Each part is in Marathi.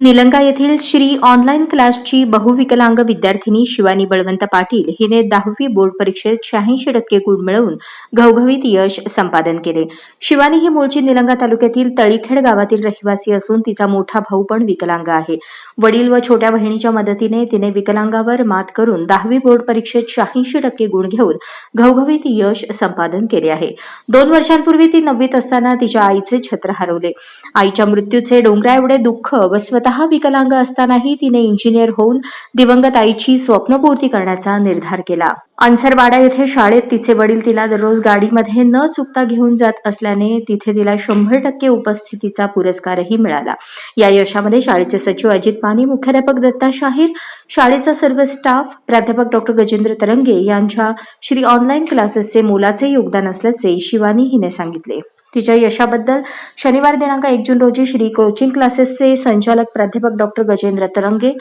निलंगा येथील श्री ऑनलाईन क्लासची बहुविकलांग विद्यार्थिनी शिवानी बळवंत पाटील हिने दहावी बोर्ड परीक्षेत शहाऐंशी टक्के गुण मिळवून घवघवीत यश संपादन केले. शिवानी ही मूळची निलंगा तालुक्यातील तळीखेड गावातील रहिवासी असून तिचा मोठा भाऊ पण विकलांग आहे. वडील व छोट्या बहिणीच्या मदतीने तिने विकलांगावर मात करून दहावी बोर्ड परीक्षेत शहाऐंशी टक्के गुण घेऊन घवघवीत यश संपादन केले आहे. दोन वर्षांपूर्वी ती नववीत असताना तिच्या आईचे छत्र हरवले. आईच्या मृत्यूचे डोंगरा एवढे दुःख व स्वतः विकलांग असतानाही तिने इंजिनियर होऊन दिवंगत आईची स्वप्नपूर्ती करण्याचा निर्धार केला. अन्सरवाडा येथे शाळेत तिचे वडील तिला दररोज गाडीमध्ये न चुकता घेऊन जात असल्याने तिथे तिला शंभर टक्के उपस्थितीचा पुरस्कारही मिळाला. या यशामध्ये शाळेचे सचिव अजित पानी मुख्याध्यापक दत्ता शाहीर शाळेचा सर्व स्टाफ प्राध्यापक डॉक्टर गजेंद्र तरंगे यांच्या श्री ऑनलाईन क्लासेसचे मोलाचे योगदान असल्याचे शिवानी हिने सांगितले. तिच्या यशाबद्दल शनिवार दिनांक एक जून रोजी श्री कोचिंग क्लासेसचे संचालक प्राध्यापक doctor Gajendra Tarange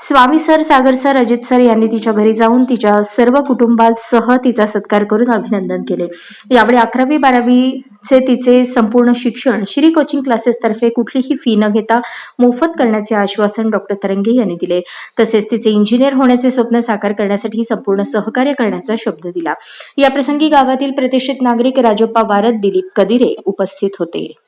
Swami sir Sagar sir Ajit sir यांनी तिच्या घरी जाऊन तिच्या सर्व कुटुंबासह तिचा सत्कार करून अभिनंदन केले. यावेळी अकरावी बारावीचे तिचे संपूर्ण शिक्षण श्री कोचिंग क्लासेसतर्फे कुठलीही फी न घेता मोफत करण्याचे आश्वासन डॉक्टर तरंगे यांनी दिले. तसेच तिचे इंजिनियर होण्याचे स्वप्न साकार करण्यासाठी संपूर्ण सहकार्य करण्याचा शब्द दिला. याप्रसंगी गावातील प्रतिष्ठित नागरिक राजप्पा वारद दिलीप कदिरे उपस्थित होते.